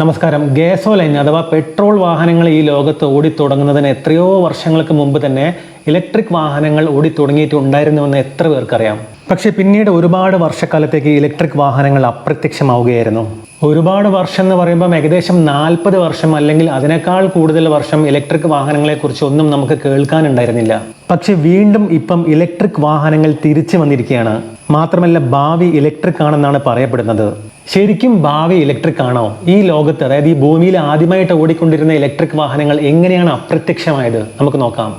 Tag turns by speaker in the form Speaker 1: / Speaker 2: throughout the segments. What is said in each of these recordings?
Speaker 1: നമസ്കാരം. ഗ്യാസോലൈൻ അഥവാ പെട്രോൾ വാഹനങ്ങൾ ഈ ലോകത്ത് ഓടിത്തുടങ്ങുന്നതിന് എത്രയോ വർഷങ്ങൾക്ക് മുമ്പ് തന്നെ ഇലക്ട്രിക് വാഹനങ്ങൾ ഓടിത്തുടങ്ങിയിട്ടുണ്ടായിരുന്നുവെന്ന് എത്ര പേർക്കറിയാം? പക്ഷെ പിന്നീട് ഒരുപാട് വർഷക്കാലത്തേക്ക് ഇലക്ട്രിക് വാഹനങ്ങൾ അപ്രത്യക്ഷമാവുകയായിരുന്നു. ഒരുപാട് വർഷം എന്ന് പറയുമ്പം ഏകദേശം നാൽപ്പത് വർഷം അല്ലെങ്കിൽ അതിനേക്കാൾ കൂടുതൽ വർഷം ഇലക്ട്രിക് വാഹനങ്ങളെക്കുറിച്ച് ഒന്നും നമുക്ക് കേൾക്കാനുണ്ടായിരുന്നില്ല. പക്ഷെ വീണ്ടും ഇപ്പം ഇലക്ട്രിക് വാഹനങ്ങൾ തിരിച്ചു വന്നിരിക്കുകയാണ്. മാത്രമല്ല ഭാവി ഇലക്ട്രിക് ആണെന്നാണ് പറയപ്പെടുന്നത്. ശരിക്കും ഭാവി ഇലക്ട്രിക് ആണോ? ഈ ലോകത്ത് അതായത് ഈ ഭൂമിയിൽ ആദ്യമായിട്ട് ഓടിക്കൊണ്ടിരുന്ന ഇലക്ട്രിക് വാഹനങ്ങൾ എങ്ങനെയാണ് അപ്രത്യക്ഷമായത്? നമുക്ക് നോക്കാം.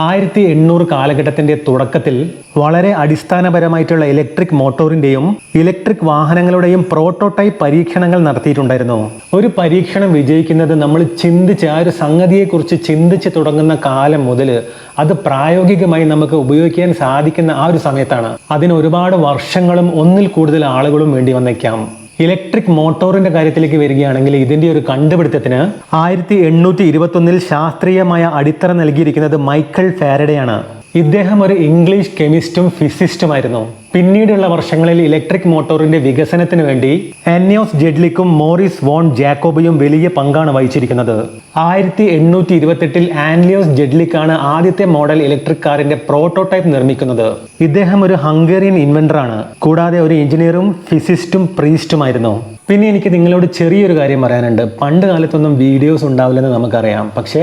Speaker 1: ആയിരത്തി എണ്ണൂറ് കാലഘട്ടത്തിന്റെ തുടക്കത്തിൽ വളരെ അടിസ്ഥാനപരമായിട്ടുള്ള ഇലക്ട്രിക് മോട്ടോറിന്റെയും ഇലക്ട്രിക് വാഹനങ്ങളുടെയും പ്രോട്ടോടൈപ്പ് പരീക്ഷണങ്ങൾ നടത്തിയിട്ടുണ്ടായിരുന്നു. ഒരു പരീക്ഷണം വിജയിക്കുന്നത് നമ്മൾ ചിന്തിച്ച് ആ ഒരു സംഗതിയെക്കുറിച്ച് ചിന്തിച്ച് തുടങ്ങുന്ന കാലം മുതൽ അത് പ്രായോഗികമായി നമുക്ക് ഉപയോഗിക്കാൻ സാധിക്കുന്ന ആ ഒരു സമയത്താണ്. അതിന് ഒരുപാട് വർഷങ്ങളും ഒന്നിൽ കൂടുതൽ ആളുകളും വേണ്ടി വന്നേക്കാം. ഇലക്ട്രിക് മോട്ടോറിന്റെ കാര്യത്തിലേക്ക് വരികയാണെങ്കിൽ ഇതിന്റെ ഒരു കണ്ടുപിടുത്തത്തിന് ആയിരത്തി എണ്ണൂറ്റി ഇരുപത്തൊന്നിൽ ശാസ്ത്രീയമായ അടിത്തറ നൽകിയിരിക്കുന്നത് മൈക്കൽ ഫാരഡെയാണ്. ഇദ്ദേഹം ഒരു ഇംഗ്ലീഷ് കെമിസ്റ്റും ഫിസിസ്റ്റുമായിരുന്നു പിന്നീടുള്ള വർഷങ്ങളിൽ ഇലക്ട്രിക് മോട്ടോറിന്റെ വികസനത്തിന് വേണ്ടി അന്യോസ് ജെഡ്ലിക്കും മോറിസ് വോൺ ജാക്കോബയും വലിയ പങ്കാണ് വഹിച്ചിരിക്കുന്നത്. ആയിരത്തി എണ്ണൂറ്റി ഇരുപത്തെട്ടിൽ ആൻലിയോസ് ജെഡ്ലിക്കാണ് ആദ്യത്തെ മോഡൽ ഇലക്ട്രിക് കാറിന്റെ പ്രോട്ടോടൈപ്പ് നിർമ്മിക്കുന്നത്. ഇദ്ദേഹം ഒരു ഹംഗേറിയൻ ഇൻവെന്ററാണ് കൂടാതെ ഒരു എഞ്ചിനീയറും ഫിസിസ്റ്റും പ്രീസ്റ്റുമായിരുന്നു പിന്നെ എനിക്ക് നിങ്ങളോട് ചെറിയൊരു കാര്യം പറയാനുണ്ട്. പണ്ട് കാലത്തൊന്നും വീഡിയോസ് ഉണ്ടാവില്ലെന്ന് നമുക്കറിയാം. പക്ഷേ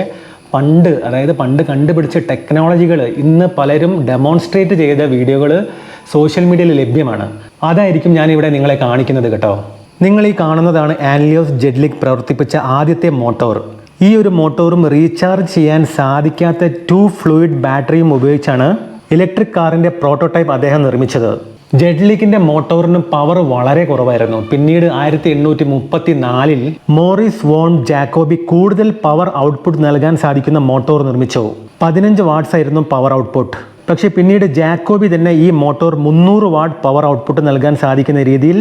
Speaker 1: പണ്ട് അതായത് പണ്ട് കണ്ടുപിടിച്ച ടെക്നോളജികൾ ഇന്ന് പലരും ഡെമോൺസ്ട്രേറ്റ് ചെയ്ത വീഡിയോകൾ സോഷ്യൽ മീഡിയയിൽ ലഭ്യമാണ്. അതായിരിക്കും ഞാനിവിടെ നിങ്ങളെ കാണിക്കുന്നത് കേട്ടോ. നിങ്ങൾ ഈ കാണുന്നതാണ് ആൻലിയോസ് ജെഡ്ലിക് പ്രവർത്തിപ്പിച്ച ആദ്യത്തെ മോട്ടോർ. ഈ ഒരു മോട്ടോറും റീചാർജ് ചെയ്യാൻ സാധിക്കാത്ത ടു ഫ്ലൂയിഡ് ബാറ്ററിയും ഉപയോഗിച്ചാണ് ഇലക്ട്രിക് കാറിന്റെ പ്രോട്ടോടൈപ്പ് അദ്ദേഹം നിർമ്മിച്ചത്. ജെഡ്ലിക്കിന്റെ മോട്ടോറിന് പവർ വളരെ കുറവായിരുന്നു. പിന്നീട് ആയിരത്തി എണ്ണൂറ്റി മുപ്പത്തി നാലിൽ മോറിസ് വോൺ ജാക്കോബി കൂടുതൽ പവർ ഔട്ട്പുട്ട് നൽകാൻ സാധിക്കുന്ന മോട്ടോർ നിർമ്മിച്ചു. പതിനഞ്ച് വാട്ട്സ് ആയിരുന്നു പവർ ഔട്ട്പുട്ട് പക്ഷേ പിന്നീട് ജാക്കോബി തന്നെ ഈ മോട്ടോർ മുന്നൂറ് വാട്ട് പവർ ഔട്ട്പുട്ട് നൽകാൻ സാധിക്കുന്ന രീതിയിൽ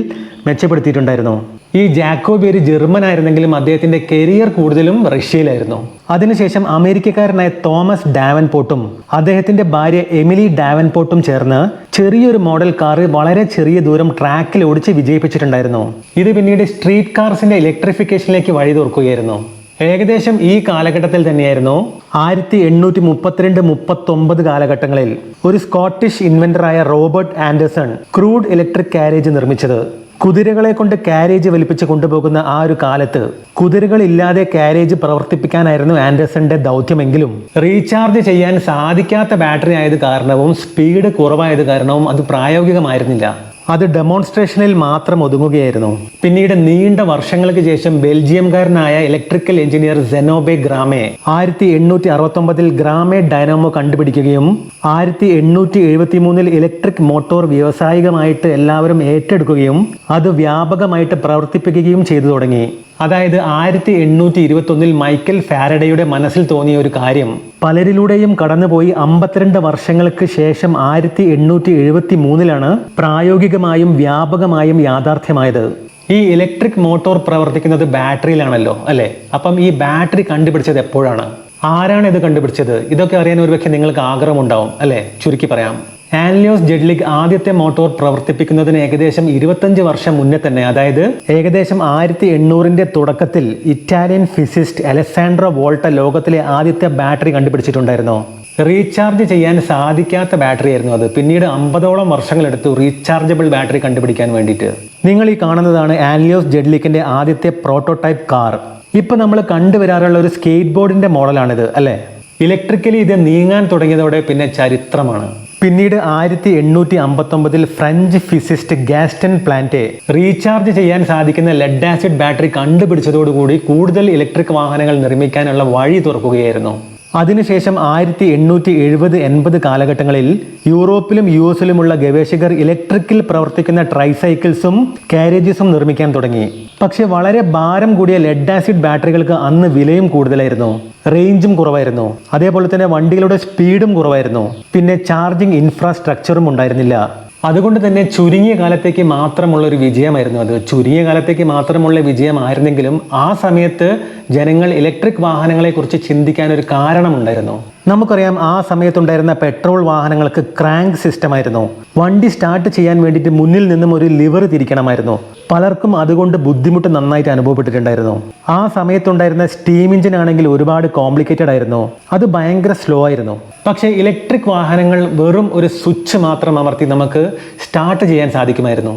Speaker 1: മെച്ചപ്പെടുത്തിയിട്ടുണ്ടായിരുന്നു. ഈ ജാക്കോബി ഒരു ജർമ്മൻ ആയിരുന്നെങ്കിലും അദ്ദേഹത്തിന്റെ കരിയർ കൂടുതലും റഷ്യയിലായിരുന്നു. അതിനുശേഷം അമേരിക്കക്കാരനായ തോമസ് ഡാവൻപോട്ടും അദ്ദേഹത്തിന്റെ ഭാര്യ എമിലി ഡാവൻപോട്ടും ചേർന്ന് ചെറിയൊരു മോഡൽ കാർ വളരെ ചെറിയ ദൂരം ട്രാക്കിൽ ഓടിച്ച് വിജയിപ്പിച്ചിട്ടുണ്ടായിരുന്നു. ഇത് പിന്നീട് സ്ട്രീറ്റ് കാർസിന്റെ ഇലക്ട്രിഫിക്കേഷനിലേക്ക് വഴി തുറക്കുകയായിരുന്നു ഏകദേശം ഈ കാലഘട്ടത്തിൽ തന്നെയായിരുന്നു ആയിരത്തി എണ്ണൂറ്റി മുപ്പത്തിരണ്ട് മുപ്പത്തൊമ്പത് കാലഘട്ടങ്ങളിൽ ഒരു Scottish ഇൻവെന്ററായ Robert Anderson crude electric carriage നിർമ്മിച്ചത്. കുതിരകളെ കൊണ്ട് കാരേജ് വലിപ്പിച്ച് കൊണ്ടുപോകുന്ന ആ ഒരു കാലത്ത് കുതിരകളില്ലാതെ കാരേജ് പ്രവർത്തിപ്പിക്കാനായിരുന്നു ആൻഡേഴ്സന്റെ ദൗത്യമെങ്കിലും. റീചാർജ് ചെയ്യാൻ സാധിക്കാത്ത ബാറ്ററി ആയത് കാരണവും സ്പീഡ് കുറവായത് കാരണവും അത് പ്രായോഗികമായിരുന്നില്ല. അത് ഡെമോൺസ്ട്രേഷനിൽ മാത്രം ഒതുങ്ങുകയായിരുന്നു. പിന്നീട് നീണ്ട വർഷങ്ങൾക്ക് ശേഷം ബെൽജിയംകാരനായ ഇലക്ട്രിക്കൽ എഞ്ചിനീയർ സെനോബെ ഗ്രാമെ ആയിരത്തി എണ്ണൂറ്റി അറുപത്തൊമ്പതിൽ ഗ്രാമെ ഡൈനാമോ കണ്ടുപിടിക്കുകയും ആയിരത്തി എണ്ണൂറ്റി എഴുപത്തി മൂന്നിൽ ഇലക്ട്രിക് മോട്ടോർ വ്യാവസായികമായിട്ട് എല്ലാവരും ഏറ്റെടുക്കുകയും അത് വ്യാപകമായിട്ട് പ്രവർത്തിപ്പിക്കുകയും ചെയ്തു തുടങ്ങി. അതായത് ആയിരത്തി എണ്ണൂറ്റി ഇരുപത്തൊന്നിൽ മൈക്കൽ ഫാരഡയുടെ മനസ്സിൽ തോന്നിയ ഒരു കാര്യം. പലരിലൂടെയും കടന്നുപോയി അമ്പത്തിരണ്ട് വർഷങ്ങൾക്ക് ശേഷം ആയിരത്തി എണ്ണൂറ്റി എഴുപത്തി മൂന്നിലാണ് പ്രായോഗികമായും വ്യാപകമായും യാഥാർത്ഥ്യമായത്. ഈ ഇലക്ട്രിക് മോട്ടോർ പ്രവർത്തിക്കുന്നത് ബാറ്ററിയിലാണല്ലോ അല്ലേ? അപ്പം ഈ ബാറ്ററി കണ്ടുപിടിച്ചത് എപ്പോഴാണ്? ആരാണ് ഇത് കണ്ടുപിടിച്ചത്? ഇതൊക്കെ അറിയാൻ ഒരുപക്ഷെ നിങ്ങൾക്ക് ആഗ്രഹമുണ്ടാവും അല്ലേ? ചുരുക്കി പറയാം. ആൻലിയോസ് ജെഡ്ലിക് ആദ്യത്തെ മോട്ടോർ പ്രവർത്തിപ്പിക്കുന്നതിന് ഏകദേശം ഇരുപത്തഞ്ച് വർഷം മുന്നേ തന്നെ അതായത് ഏകദേശം ആയിരത്തി എണ്ണൂറിന്റെ തുടക്കത്തിൽ ഇറ്റാലിയൻ ഫിസിസ്റ്റ് അലസാൻഡ്രോ വോൾട്ട ലോകത്തിലെ ആദ്യത്തെ ബാറ്ററി കണ്ടുപിടിച്ചിട്ടുണ്ടായിരുന്നു. റീചാർജ് ചെയ്യാൻ സാധിക്കാത്ത ബാറ്ററി ആയിരുന്നു അത്. പിന്നീട് അമ്പതോളം വർഷങ്ങളെടുത്തു റീചാർജബിൾ ബാറ്ററി കണ്ടുപിടിക്കാൻ വേണ്ടിയിട്ട്. നിങ്ങൾ ഈ കാണുന്നതാണ് ആൻലിയോസ് ജെഡ്ലിക്കിന്റെ ആദ്യത്തെ പ്രോട്ടോടൈപ്പ് കാർ. ഇപ്പൊ നമ്മൾ കണ്ടുവരാറുള്ള ഒരു സ്കേറ്റ് ബോർഡിന്റെ മോഡലാണിത് അല്ലേ? ഇലക്ട്രിക്കലി ഇത് നീങ്ങാൻ തുടങ്ങിയതോടെ പിന്നെ ചരിത്രമാണ്. പിന്നീട് ആയിരത്തി എണ്ണൂറ്റി അമ്പത്തൊമ്പതിൽ French physicist Gaston Plante recharge ചെയ്യാൻ സാധിക്കുന്ന ലെഡ് ആസിഡ് ബാറ്ററി കണ്ടുപിടിച്ചതോടുകൂടി കൂടുതൽ ഇലക്ട്രിക് വാഹനങ്ങൾ നിർമ്മിക്കാനുള്ള വഴി തുറക്കുകയായിരുന്നു. അതിനുശേഷം ആയിരത്തി എണ്ണൂറ്റി എഴുപത് എൺപത് കാലഘട്ടങ്ങളിൽ യൂറോപ്പിലും യു എസിലുമുള്ള ഗവേഷകർ ഇലക്ട്രിക്കിൽ പ്രവർത്തിക്കുന്ന ട്രൈസൈക്കിൾസും കാരേജസും നിർമ്മിക്കാൻ തുടങ്ങി. പക്ഷെ വളരെ ഭാരം കൂടിയ ലെഡ് ആസിഡ് ബാറ്ററികൾക്ക് അന്ന് വിലയും കൂടുതലായിരുന്നു. റേഞ്ചും കുറവായിരുന്നു. അതേപോലെ തന്നെ വണ്ടികളുടെ സ്പീഡും കുറവായിരുന്നു. പിന്നെ ചാർജിംഗ് ഇൻഫ്രാസ്ട്രക്ചറും ഉണ്ടായിരുന്നില്ല. അതുകൊണ്ട് തന്നെ ചുരുങ്ങിയ കാലത്തേക്ക് മാത്രമുള്ള ഒരു വിജയമായിരുന്നു അത്. ചുരുങ്ങിയ കാലത്തേക്ക് മാത്രമുള്ള വിജയമായിരുന്നെങ്കിലും ആ സമയത്ത് ജനങ്ങൾ ഇലക്ട്രിക് വാഹനങ്ങളെക്കുറിച്ച് ചിന്തിക്കാൻ ഒരു കാരണമുണ്ടായിരുന്നു. നമുക്കറിയാം ആ സമയത്തുണ്ടായിരുന്ന പെട്രോൾ വാഹനങ്ങൾക്ക് ക്രാങ്ക് സിസ്റ്റം ആയിരുന്നു വണ്ടി സ്റ്റാർട്ട് ചെയ്യാൻ വേണ്ടിയിട്ട് മുന്നിൽ നിന്നും ഒരു ലിവർ തിരിക്കണമായിരുന്നു. പലർക്കും അതുകൊണ്ട് ബുദ്ധിമുട്ട് നന്നായിട്ട് അനുഭവപ്പെട്ടിട്ടുണ്ടായിരുന്നു. ആ സമയത്തുണ്ടായിരുന്ന സ്റ്റീം എഞ്ചിൻ ആണെങ്കിൽ ഒരുപാട് കോംപ്ലിക്കേറ്റഡ് ആയിരുന്നു. അത് ഭയങ്കര സ്ലോ ആയിരുന്നു. പക്ഷേ ഇലക്ട്രിക് വാഹനങ്ങൾ വെറും ഒരു സ്വിച്ച് മാത്രം അമർത്തി നമുക്ക് സ്റ്റാർട്ട് ചെയ്യാൻ സാധിക്കുമായിരുന്നു.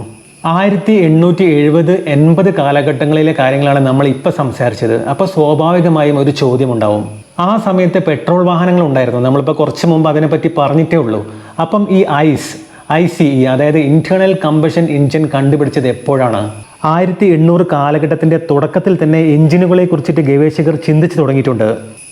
Speaker 1: ആയിരത്തി എണ്ണൂറ്റി എഴുപത് എൺപത് കാലഘട്ടങ്ങളിലെ കാര്യങ്ങളാണ് നമ്മൾ ഇപ്പോൾ സംസാരിച്ചത്. അപ്പോൾ സ്വാഭാവികമായും ഒരു ചോദ്യം ഉണ്ടാവും. ആ സമയത്ത് പെട്രോൾ വാഹനങ്ങൾ ഉണ്ടായിരുന്നു. നമ്മളിപ്പോൾ കുറച്ച് മുമ്പ് അതിനെപ്പറ്റി പറഞ്ഞിട്ടേ ഉള്ളൂ. അപ്പം ഈ ഐസ് ഐ സി ഇ അതായത് ഇന്റേണൽ കമ്പഷൻ എഞ്ചിൻ കണ്ടുപിടിച്ചത് എപ്പോഴാണ്? ആയിരത്തി എണ്ണൂറ് കാലഘട്ടത്തിന്റെ തുടക്കത്തിൽ തന്നെ എഞ്ചിനുകളെ കുറിച്ചിട്ട് ഗവേഷകർ ചിന്തിച്ചു തുടങ്ങിയിട്ടുണ്ട്.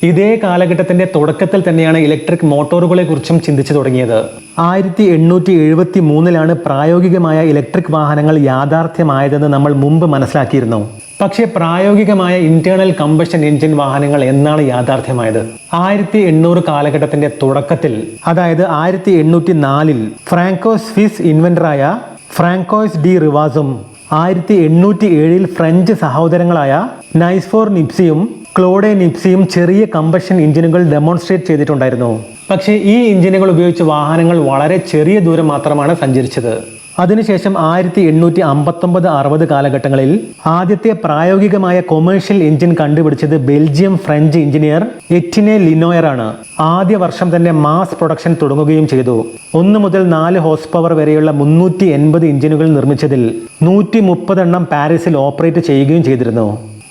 Speaker 1: ഇതേ കാലഘട്ടത്തിന്റെ തുടക്കത്തിൽ തന്നെയാണ് ഇലക്ട്രിക് മോട്ടോറുകളെ കുറിച്ചും ചിന്തിച്ചു തുടങ്ങിയത്. ആയിരത്തി എണ്ണൂറ്റി എഴുപത്തി മൂന്നിലാണ് പ്രായോഗികമായ ഇലക്ട്രിക് വാഹനങ്ങൾ യാഥാർത്ഥ്യമായതെന്ന് നമ്മൾ മുമ്പ് മനസ്സിലാക്കിയിരുന്നു. പക്ഷേ പ്രായോഗികമായ ഇന്റേണൽ കമ്പഷൻ എഞ്ചിൻ വാഹനങ്ങൾ എന്നാണ് യാഥാർത്ഥ്യമായത്. ആയിരത്തി എണ്ണൂറ് കാലഘട്ടത്തിന്റെ തുടക്കത്തിൽ അതായത് ആയിരത്തി എണ്ണൂറ്റി നാലിൽ ഫ്രാങ്കോസ് ഫിസ് ഇൻവെന്ററായ ഫ്രാങ്കോയ്സ് ഡി റിവാസും ആയിരത്തി എണ്ണൂറ്റി ഏഴിൽ ഫ്രഞ്ച് സഹോദരങ്ങളായ നൈസ്ഫോർ നിപ്സിയും ക്ലോഡെ നിപ്സിയും ചെറിയ കമ്പഷൻ എഞ്ചിനുകൾ ഡെമോൺസ്ട്രേറ്റ് ചെയ്തിട്ടുണ്ടായിരുന്നു. പക്ഷേ ഈ എഞ്ചിനുകൾ ഉപയോഗിച്ച് വാഹനങ്ങൾ വളരെ ചെറിയ ദൂരം മാത്രമാണ് സഞ്ചരിച്ചത്. അതിനുശേഷം ആയിരത്തി എണ്ണൂറ്റി അമ്പത്തൊമ്പത് അറുപത് കാലഘട്ടങ്ങളിൽ ആദ്യത്തെ പ്രായോഗികമായ കൊമേഴ്ഷ്യൽ എഞ്ചിൻ കണ്ടുപിടിച്ചത് Belgium French engineer Etienne Lenoir ആണ് ആദ്യ വർഷം തന്നെ മാസ് പ്രൊഡക്ഷൻ തുടങ്ങുകയും ചെയ്തു. ഒന്ന് മുതൽ നാല് ഹോസ് പവർ വരെയുള്ള മുന്നൂറ്റി എൺപത് എഞ്ചിനുകൾ നിർമ്മിച്ചതിൽ നൂറ്റി മുപ്പതെണ്ണം പാരീസിൽ ഓപ്പറേറ്റ് ചെയ്യുകയും ചെയ്തിരുന്നു.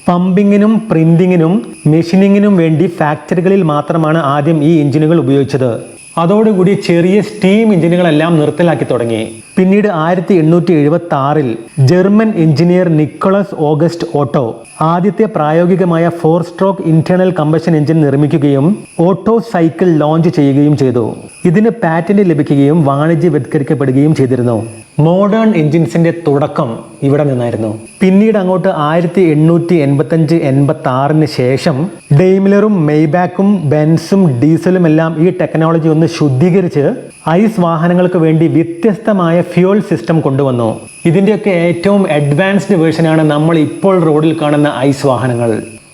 Speaker 1: പമ്പിങ്ങിനും പ്രിന്റിങ്ങിനും മെഷീനിങ്ങിനും വേണ്ടി ഫാക്ടറികളിൽ മാത്രമാണ് ആദ്യം ഈ എഞ്ചിനുകൾ ഉപയോഗിച്ചത്. അതോടുകൂടി ചെറിയ സ്റ്റീം എഞ്ചിനുകളെല്ലാം നിർത്തലാക്കി തുടങ്ങി. പിന്നീട് ആയിരത്തി എണ്ണൂറ്റി എഴുപത്തി ആറിൽ German engineer Nicolaus August Otto ആദ്യത്തെ പ്രായോഗികമായ four stroke internal combustion engine നിർമ്മിക്കുകയും ഓട്ടോ സൈക്കിൾ ലോഞ്ച് ചെയ്യുകയും ചെയ്തു. ഇതിന് പാറ്റന്റ് ലഭിക്കുകയും വാണിജ്യവത്കരിക്കപ്പെടുകയും ചെയ്തിരുന്നു. മോഡേൺ എഞ്ചിൻസിന്റെ തുടക്കം ഇവിടെ നിന്നായിരുന്നു. പിന്നീട് അങ്ങോട്ട് ആയിരത്തി എണ്ണൂറ്റി എൺപത്തഞ്ച് എൺപത്തി ആറിന് ശേഷം ഡെയ്മിലറും മെയ്ബാക്കും ബെൻസും ഡീസലും എല്ലാം ഈ ടെക്നോളജി ഒന്ന് ശുദ്ധീകരിച്ച് ഐസ് വാഹനങ്ങൾക്ക് വേണ്ടി വ്യത്യസ്തമായ ഫ്യൂൽ സിസ്റ്റം കൊണ്ടുവന്നു. ഇതിന്റെയൊക്കെ ഏറ്റവും അഡ്വാൻസ്ഡ് വേർഷനാണ് നമ്മൾ ഇപ്പോൾ റോഡിൽ കാണുന്ന ഐസ് വാഹനങ്ങൾ.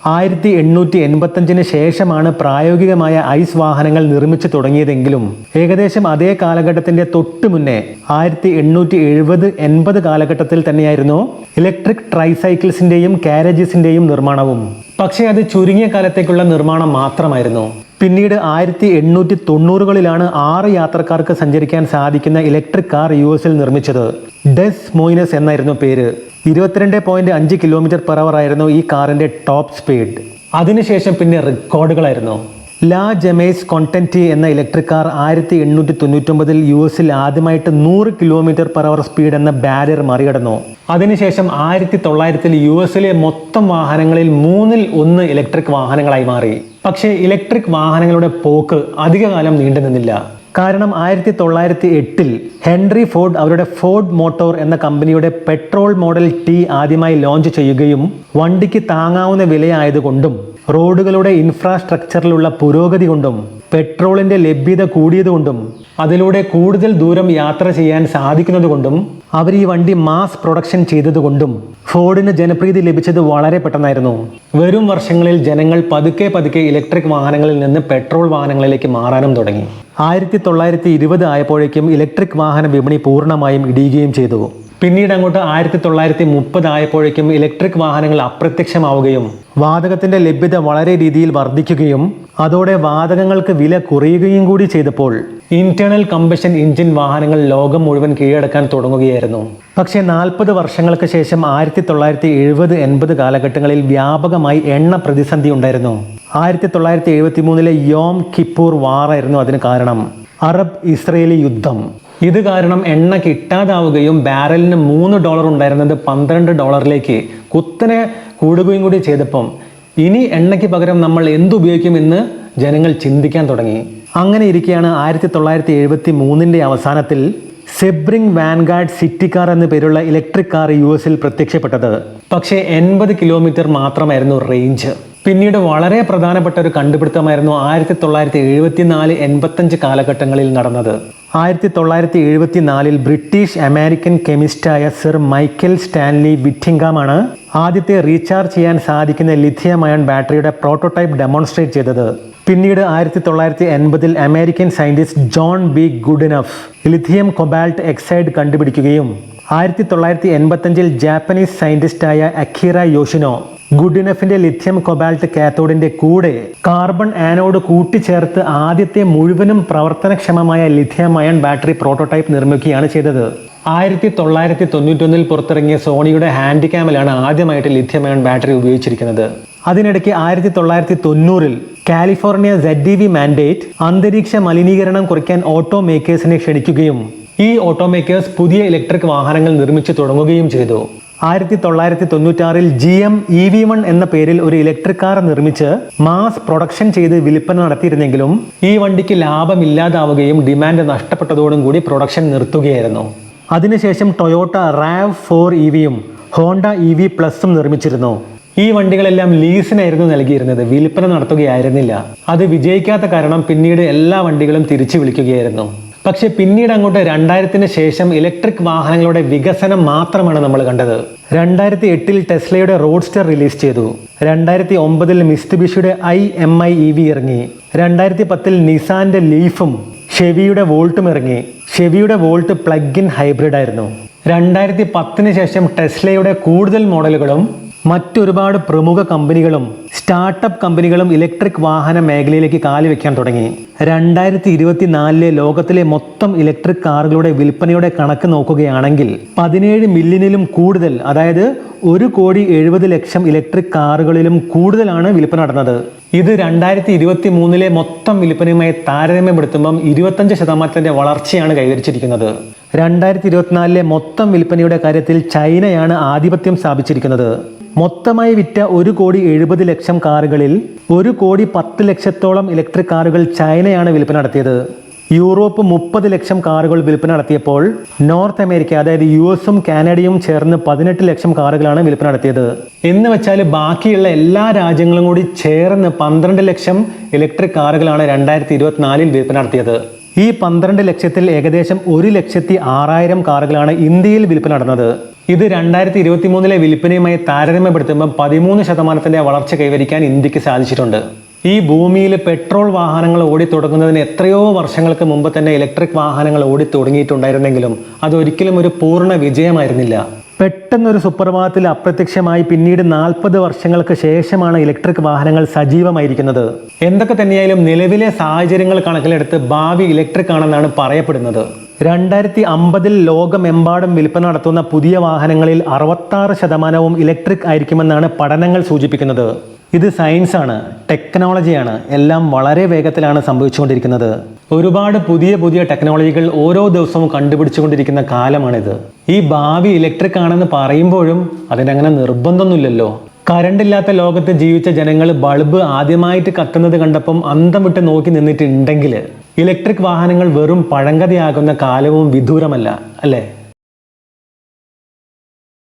Speaker 1: ആയിരത്തി എണ്ണൂറ്റി എൺപത്തഞ്ചിന് ശേഷമാണ് പ്രായോഗികമായ ഐസ് വാഹനങ്ങൾ നിർമ്മിച്ചു തുടങ്ങിയതെങ്കിലും ഏകദേശം അതേ കാലഘട്ടത്തിന്റെ തൊട്ടു മുന്നേ ആയിരത്തി എണ്ണൂറ്റി എഴുപത് എൺപത് കാലഘട്ടത്തിൽ തന്നെയായിരുന്നു ഇലക്ട്രിക് ട്രൈസൈക്കിൾസിന്റെയും കാരേജസിന്റെയും നിർമ്മാണവും. പക്ഷേ അത് ചുരുങ്ങിയ കാലത്തേക്കുള്ള നിർമ്മാണം മാത്രമായിരുന്നു. പിന്നീട് ആയിരത്തി എണ്ണൂറ്റി തൊണ്ണൂറുകളിലാണ് ആറ് യാത്രക്കാർക്ക് സഞ്ചരിക്കാൻ സാധിക്കുന്ന ഇലക്ട്രിക് കാർ യു എസിൽ നിർമ്മിച്ചത്. ഡെസ് മോയിനസ് എന്നായിരുന്നു പേര്. ഇരുപത്തിരണ്ട് പോയിന്റ് അഞ്ച് കിലോമീറ്റർ പെർ അവർ ആയിരുന്നു ഈ കാറിന്റെ ടോപ്പ് സ്പീഡ്. അതിനുശേഷം പിന്നെ റെക്കോർഡുകളായിരുന്നു. ലാ ജമേസ് കോണ്ടന്റി എന്ന ഇലക്ട്രിക് കാർ ആയിരത്തി എണ്ണൂറ്റി തൊണ്ണൂറ്റൊമ്പതിൽ യു എസിൽ ആദ്യമായിട്ട് നൂറ് കിലോമീറ്റർ പെർ അവർ സ്പീഡ് എന്ന ബാരിയർ മറികടന്നു. അതിനുശേഷം ആയിരത്തി തൊള്ളായിരത്തിൽ യു എസിലെ മൊത്തം വാഹനങ്ങളിൽ മൂന്നിൽ ഒന്ന് ഇലക്ട്രിക് വാഹനങ്ങളായി മാറി. പക്ഷേ ഇലക്ട്രിക് വാഹനങ്ങളുടെ പോക്ക് അധികകാലം നീണ്ടു നിന്നില്ല കാരണം ആയിരത്തി തൊള്ളായിരത്തി എട്ടിൽ ഹെൻറി ഫോർഡ് അവരുടെ ഫോർഡ് മോട്ടോർ എന്ന കമ്പനിയുടെ പെട്രോൾ മോഡൽ ടി ആദ്യമായി ലോഞ്ച് ചെയ്യുകയും വണ്ടിക്ക് താങ്ങാവുന്ന വിലയായതുകൊണ്ടും റോഡുകളുടെ ഇൻഫ്രാസ്ട്രക്ചറിലുള്ള പുരോഗതി കൊണ്ടും പെട്രോളിന്റെ ലഭ്യത കൂടിയതുകൊണ്ടും അതിലൂടെ കൂടുതൽ ദൂരം യാത്ര ചെയ്യാൻ സാധിക്കുന്നതുകൊണ്ടും അവർ ഈ വണ്ടി മാസ് പ്രൊഡക്ഷൻ ചെയ്തതുകൊണ്ടും ഫോർഡിന് ജനപ്രീതി ലഭിച്ചത് വളരെ പെട്ടെന്നായിരുന്നു. വരും വർഷങ്ങളിൽ ജനങ്ങൾ പതുക്കെ പതുക്കെ ഇലക്ട്രിക് വാഹനങ്ങളിൽ നിന്ന് പെട്രോൾ വാഹനങ്ങളിലേക്ക് മാറാനും തുടങ്ങി. ആയിരത്തി തൊള്ളായിരത്തി ഇരുപത് ആയപ്പോഴേക്കും ഇലക്ട്രിക് വാഹന വിപണി പൂർണമായും ഇടിയുകയും ചെയ്തു. പിന്നീട് അങ്ങോട്ട് ആയിരത്തി തൊള്ളായിരത്തി മുപ്പത് ആയപ്പോഴേക്കും ഇലക്ട്രിക് വാഹനങ്ങൾ അപ്രത്യക്ഷമാവുകയും വാതകത്തിന്റെ ലഭ്യത വളരെ രീതിയിൽ വർദ്ധിക്കുകയും അതോടെ വാതകങ്ങൾക്ക് വില കുറയുകയും കൂടി ചെയ്തപ്പോൾ ഇന്റേണൽ കമ്പഷൻ എഞ്ചിൻ വാഹനങ്ങൾ ലോകം മുഴുവൻ കീഴടക്കാൻ തുടങ്ങുകയായിരുന്നു. പക്ഷേ നാൽപ്പത് വർഷങ്ങൾക്ക് ശേഷം ആയിരത്തി തൊള്ളായിരത്തി എഴുപത് എൺപത് കാലഘട്ടങ്ങളിൽ വ്യാപകമായി എണ്ണ പ്രതിസന്ധി ഉണ്ടായിരുന്നു. ആയിരത്തി തൊള്ളായിരത്തി എഴുപത്തി മൂന്നിലെ യോം കിപ്പൂർ വാറായിരുന്നു അതിന് കാരണം. അറബ് ഇസ്രയേലി യുദ്ധം. ഇത് കാരണം എണ്ണ കിട്ടാതാവുകയും ബാരലിന് മൂന്ന് ഡോളർ ഉണ്ടായിരുന്നത് പന്ത്രണ്ട് ഡോളറിലേക്ക് കുത്തനെ കൂടുകയും കൂടി ചെയ്തപ്പം ഇനി എണ്ണയ്ക്ക് പകരം നമ്മൾ എന്തുപയോഗിക്കുമെന്ന് ജനങ്ങൾ ചിന്തിക്കാൻ തുടങ്ങി. അങ്ങനെ ഇരിക്കെയാണ് ആയിരത്തി തൊള്ളായിരത്തി എഴുപത്തി മൂന്നിന്റെ അവസാനത്തിൽ സെബ്രിങ് വാൻഗാർഡ് സിറ്റി കാർ എന്ന പേരുള്ള ഇലക്ട്രിക് കാർ യു എസിൽ പ്രത്യക്ഷപ്പെട്ടത്. പക്ഷേ എൺപത് കിലോമീറ്റർ മാത്രമായിരുന്നു റേഞ്ച് പിന്നീട് വളരെ പ്രധാനപ്പെട്ട ഒരു കണ്ടുപിടുത്തമായിരുന്നു ആയിരത്തി തൊള്ളായിരത്തി എഴുപത്തിനാല് എൺപത്തഞ്ച് കാലഘട്ടങ്ങളിൽ നടന്നത്. ആയിരത്തി തൊള്ളായിരത്തി എഴുപത്തിനാലിൽ ബ്രിട്ടീഷ് അമേരിക്കൻ കെമിസ്റ്റായ സർ മൈക്കൽ സ്റ്റാൻലി വിറ്റിംഗാമാണ് ആദ്യത്തെ റീചാർജ് ചെയ്യാൻ സാധിക്കുന്ന ലിഥിയം അയൺ ബാറ്ററിയുടെ പ്രോട്ടോടൈപ്പ് ഡെമോൺസ്ട്രേറ്റ് ചെയ്തത്. പിന്നീട് ആയിരത്തി തൊള്ളായിരത്തി എൺപതിൽ American scientist John B Goodenough lithium cobalt oxide കണ്ടുപിടിക്കുകയും ആയിരത്തി തൊള്ളായിരത്തി എൺപത്തഞ്ചിൽ ജാപ്പനീസ് സയന്റിസ്റ്റായ അഖീറ യോഷിനോ ഗുഡിനഫിന്റെ ലിഥിയം കൊബാൾട്ട് കാത്തോഡിന്റെ കൂടെ കാർബൺ ആനോഡ് കൂട്ടിച്ചേർത്ത് ആദ്യത്തെ മുഴുവനും പ്രവർത്തനക്ഷമമായ ലിഥിയം അയൺ ബാറ്ററി പ്രോട്ടോടൈപ്പ് നിർമ്മിക്കുകയാണ് ചെയ്തത്. ആയിരത്തി തൊള്ളായിരത്തി തൊണ്ണൂറ്റൊന്നിൽ പുറത്തിറങ്ങിയ സോണിയുടെ ഹാൻഡിക്യാമിലാണ് ആദ്യമായിട്ട് ലിഥിയം അയൺ ബാറ്ററി ഉപയോഗിച്ചിരിക്കുന്നത്. അതിനിടയ്ക്ക് ആയിരത്തി തൊള്ളായിരത്തി തൊണ്ണൂറിൽ California Z D V mandate അന്തരീക്ഷ മലിനീകരണം കുറയ്ക്കാൻ ഓട്ടോ മേക്കേഴ്സിനെ ക്ഷണിക്കുകയും ഈ ഓട്ടോമേക്കേഴ്സ് പുതിയ ഇലക്ട്രിക് വാഹനങ്ങൾ നിർമ്മിച്ചു തുടങ്ങുകയും ചെയ്തു. ആയിരത്തി തൊള്ളായിരത്തി തൊണ്ണൂറ്റാറിൽ G M E V one എന്ന പേരിൽ ഒരു ഇലക്ട്രിക് കാർ നിർമ്മിച്ച് മാസ് പ്രൊഡക്ഷൻ ചെയ്ത് വിൽപ്പന നടത്തിയിരുന്നെങ്കിലും ഈ വണ്ടിക്ക് ലാഭമില്ലാതാവുകയും ഡിമാൻഡ് നഷ്ടപ്പെട്ടതോടും കൂടി പ്രൊഡക്ഷൻ നിർത്തുകയായിരുന്നു. അതിനുശേഷം ടൊയോട്ട റാവ് ഫോർ ഇ വിയും ഹോണ്ട ഇ വി പ്ലസും നിർമ്മിച്ചിരുന്നു. ഈ വണ്ടികളെല്ലാം ലീസിനായിരുന്നു നൽകിയിരുന്നത്. വിൽപ്പന നടത്തുകയായിരുന്നില്ല. അത് വിജയിക്കാത്ത കാരണം പിന്നീട് എല്ലാ വണ്ടികളും തിരിച്ചു വിളിക്കുകയായിരുന്നു. പക്ഷെ പിന്നീട് അങ്ങോട്ട് രണ്ടായിരത്തിന് ശേഷം ഇലക്ട്രിക് വാഹനങ്ങളുടെ വികസനം മാത്രമാണ് നമ്മൾ കണ്ടത്. രണ്ടായിരത്തി എട്ടിൽ ടെസ്ലയുടെ റോഡ്സ്റ്റർ റിലീസ് ചെയ്തു. രണ്ടായിരത്തി ഒമ്പതിൽ മിസ്തുബിഷിയുടെ I M I E V ഇറങ്ങി. രണ്ടായിരത്തി പത്തിൽ നിസാന്റെ ലീഫും ഷെവിയുടെ വോൾട്ടും ഇറങ്ങി. ഷെവിയുടെ വോൾട്ട് പ്ലഗ് ഇൻ ഹൈബ്രിഡ് ആയിരുന്നു രണ്ടായിരത്തി പത്തിന് ശേഷം ടെസ്ലയുടെ കൂടുതൽ മോഡലുകളും മറ്റൊരുപാട് പ്രമുഖ കമ്പനികളും സ്റ്റാർട്ടപ്പ് കമ്പനികളും ഇലക്ട്രിക് വാഹന മേഖലയിലേക്ക് കാലുവെക്കാൻ തുടങ്ങി. രണ്ടായിരത്തി ഇരുപത്തിനാലിലെ ലോകത്തിലെ മൊത്തം ഇലക്ട്രിക് കാറുകളുടെ വിൽപ്പനയുടെ കണക്ക് നോക്കുകയാണെങ്കിൽ പതിനേഴ് മില്യണിലും കൂടുതൽ അതായത് ഒരു കോടി എഴുപത് ലക്ഷം ഇലക്ട്രിക് കാറുകളിലും കൂടുതലാണ് വിൽപ്പന നടന്നത്. ഇത് രണ്ടായിരത്തി ഇരുപത്തി മൂന്നിലെ മൊത്തം വിൽപ്പനയുമായി താരതമ്യപ്പെടുത്തുമ്പം ഇരുപത്തഞ്ച് ശതമാനത്തിന്റെ വളർച്ചയാണ് കൈവരിച്ചിരിക്കുന്നത്. രണ്ടായിരത്തി ഇരുപത്തിനാലിലെ മൊത്തം വിൽപ്പനയുടെ കാര്യത്തിൽ ചൈനയാണ് ആധിപത്യം സ്ഥാപിച്ചിരിക്കുന്നത്. മൊത്തമായി വിറ്റ ഒരു കോടി എഴുപത് ലക്ഷം കാറുകളിൽ ഒരു കോടി പത്ത് ലക്ഷത്തോളം ഇലക്ട്രിക് കാറുകൾ ചൈനയാണ് വിൽപ്പന നടത്തിയത്. യൂറോപ്പ് മുപ്പത് ലക്ഷം കാറുകൾ വിൽപ്പന നടത്തിയപ്പോൾ നോർത്ത് അമേരിക്ക അതായത് യു എസും കാനഡയും ചേർന്ന് പതിനെട്ട് ലക്ഷം കാറുകളാണ് വിൽപ്പന നടത്തിയത്. എന്ന് വെച്ചാൽ ബാക്കിയുള്ള എല്ലാ രാജ്യങ്ങളും കൂടി ചേർന്ന് പന്ത്രണ്ട് ലക്ഷം ഇലക്ട്രിക് കാറുകളാണ് രണ്ടായിരത്തി ഇരുപത്തിനാലിൽ വിൽപ്പന നടത്തിയത്. ഈ പന്ത്രണ്ട് ലക്ഷത്തിൽ ഏകദേശം ഒരു ലക്ഷത്തി ആറായിരം കാറുകളാണ് ഇന്ത്യയിൽ വിൽപ്പന നടന്നത്. ഇത് രണ്ടായിരത്തി ഇരുപത്തി മൂന്നിലെ വിൽപ്പനയുമായി താരതമ്യപ്പെടുത്തുമ്പോൾ പതിമൂന്ന് ശതമാനത്തിന്റെ വളർച്ച കൈവരിക്കാൻ ഇന്ത്യയ്ക്ക് സാധിച്ചിട്ടുണ്ട്. ഈ ഭൂമിയിൽ പെട്രോൾ വാഹനങ്ങൾ ഓടിത്തുടങ്ങുന്നതിന് എത്രയോ വർഷങ്ങൾക്ക് മുമ്പ് തന്നെ ഇലക്ട്രിക് വാഹനങ്ങൾ ഓടിത്തുടങ്ങിയിട്ടുണ്ടായിരുന്നെങ്കിലും അതൊരിക്കലും ഒരു പൂർണ വിജയമായിരുന്നില്ല. പെട്ടെന്നൊരു സുപ്രഭാതത്തിൽ അപ്രത്യക്ഷമായി പിന്നീട് നാൽപ്പത് വർഷങ്ങൾക്ക് ശേഷമാണ് ഇലക്ട്രിക് വാഹനങ്ങൾ സജീവമായിരിക്കുന്നത്. എന്തൊക്കെ തന്നെയായാലും നിലവിലെ സാഹചര്യങ്ങൾ കണക്കിലെടുത്ത് ഭാവി ഇലക്ട്രിക് ആണെന്നാണ് പറയപ്പെടുന്നത്. രണ്ടായിരത്തി അമ്പതിൽ ലോകമെമ്പാടും വിൽപ്പന നടത്തുന്ന പുതിയ വാഹനങ്ങളിൽ അറുപത്താറ് ശതമാനവും ഇലക്ട്രിക് ആയിരിക്കുമെന്നാണ് പഠനങ്ങൾ സൂചിപ്പിക്കുന്നത്. ഇത് സയൻസാണ് ടെക്നോളജിയാണ്. എല്ലാം വളരെ വേഗത്തിലാണ് സംഭവിച്ചുകൊണ്ടിരിക്കുന്നത്. ഒരുപാട് പുതിയ പുതിയ ടെക്നോളജികൾ ഓരോ ദിവസവും കണ്ടുപിടിച്ചുകൊണ്ടിരിക്കുന്ന കാലമാണിത്. ഈ ഭാവി ഇലക്ട്രിക് ആണെന്ന് പറയുമ്പോഴും അതിനങ്ങനെ നിർബന്ധമൊന്നുമില്ലല്ലോ. കരണ്ടില്ലാത്ത ലോകത്ത് ജീവിച്ച ജനങ്ങൾ ബൾബ് ആദ്യമായിട്ട് കത്തുന്നത് കണ്ടപ്പം അന്തം വിട്ട് നോക്കി നിന്നിട്ടുണ്ടെങ്കിൽ ഇലക്ട്രിക് വാഹനങ്ങൾ വെറും പഴങ്കഥയാകുന്ന കാലവും വിദൂരമല്ല അല്ലേ?